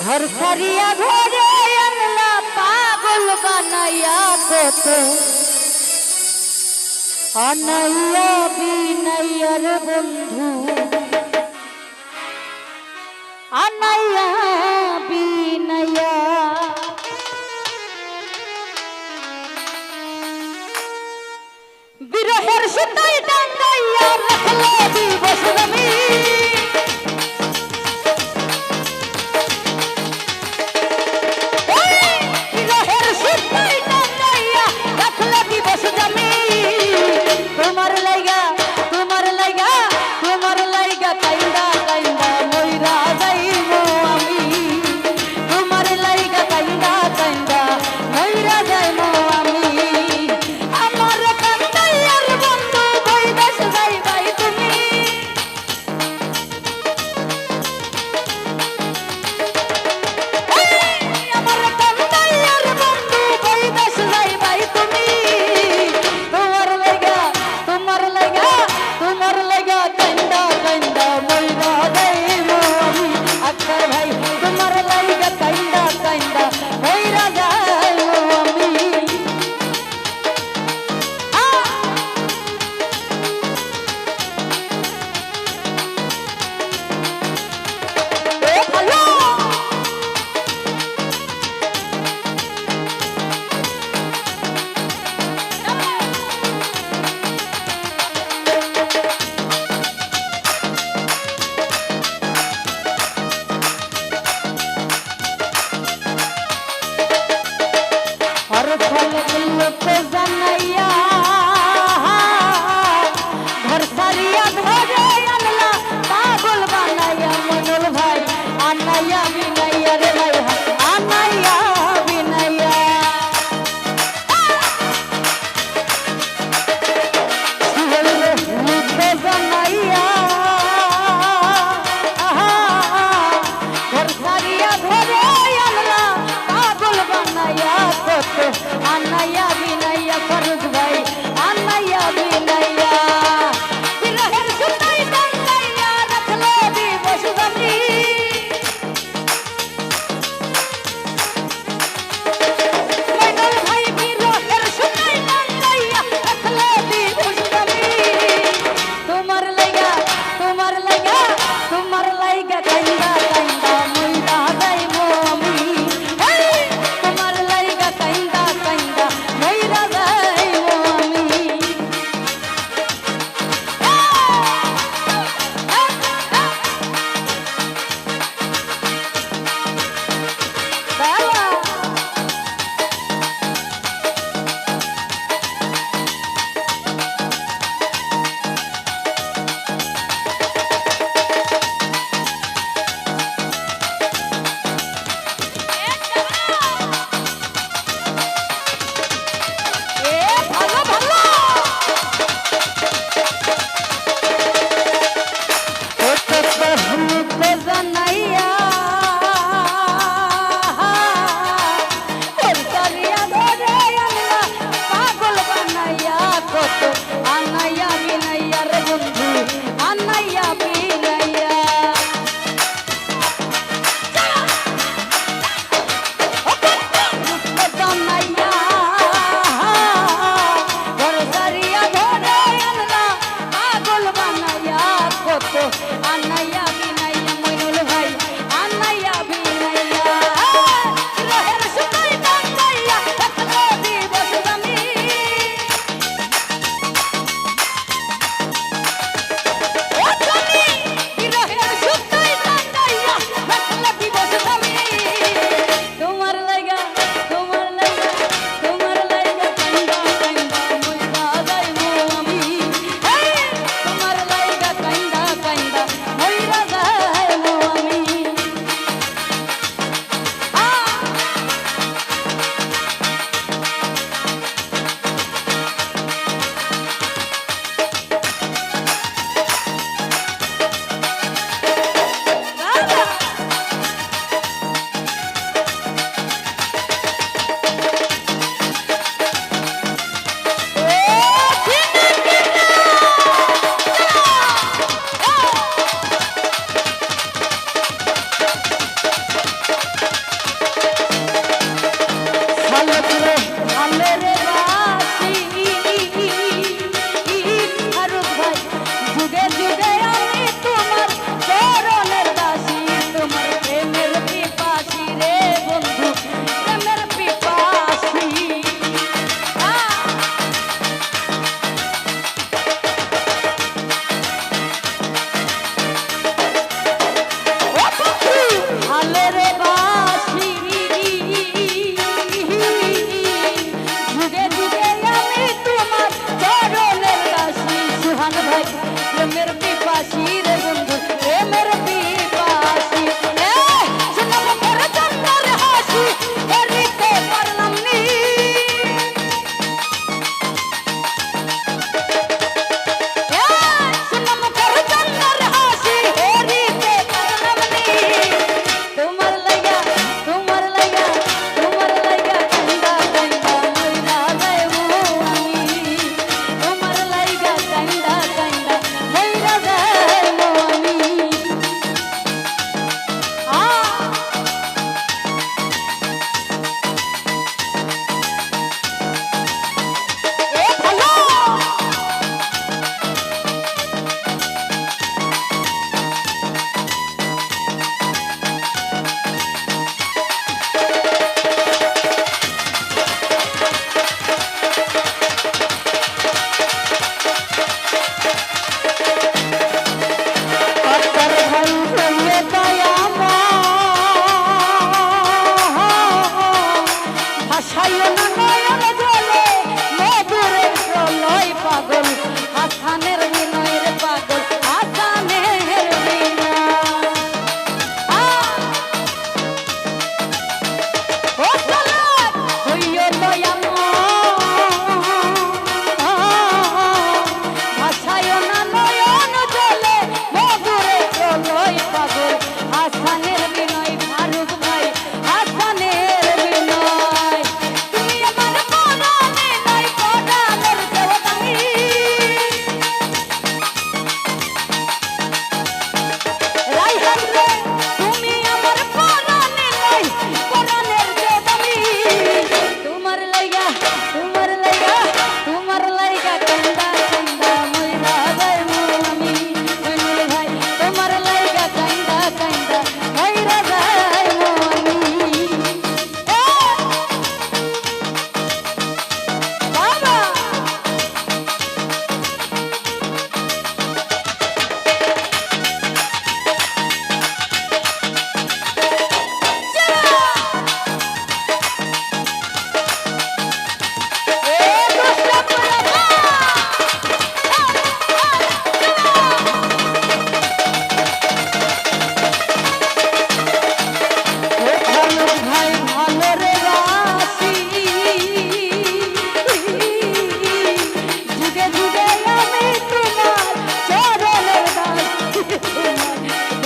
ঘর সারিয়া ঘরে আনলা পাগল বানাইয়া কত অনাইয়া বিনাইয়ার বন্ধু আনাইয়া বিনাইয়া বিরহের সুতাই ডাঙ্গাইয়া রাখলে দিবস রমি ধরে আল্লাহ পাগল বানাইয়া কত আনাইয়া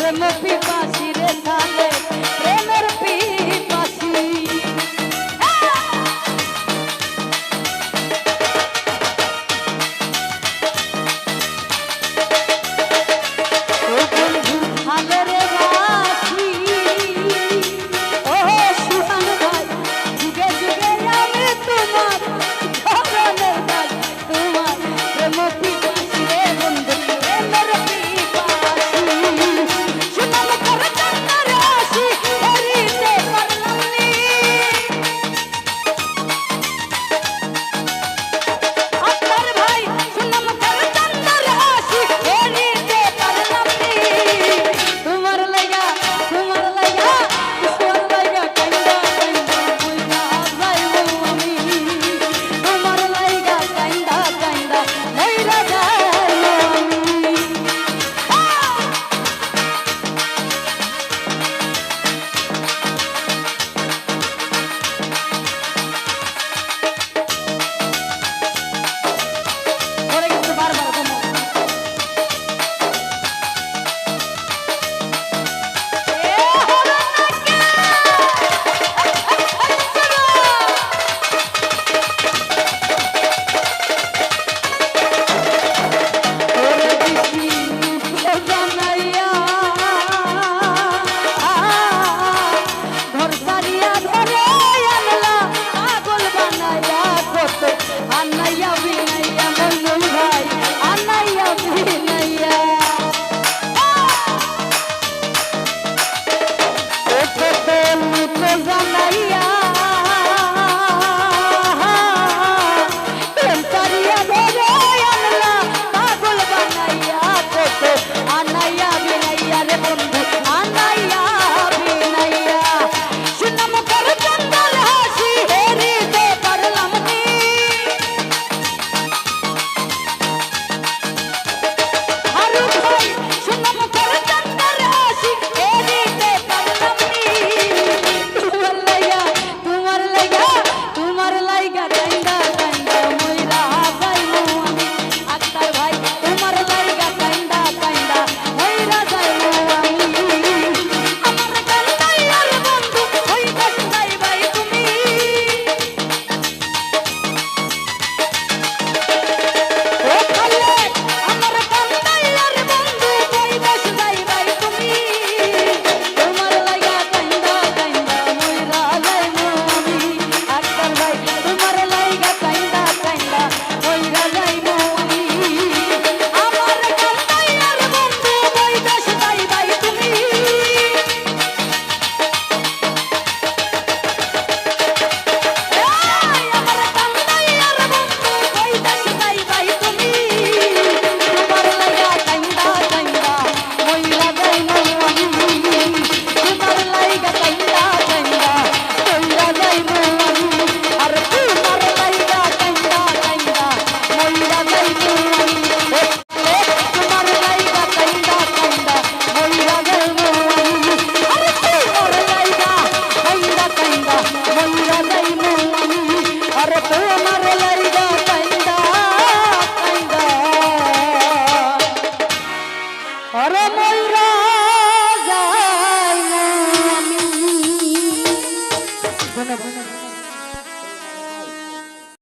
প্রেম পিপাসি রে প্রেমের পি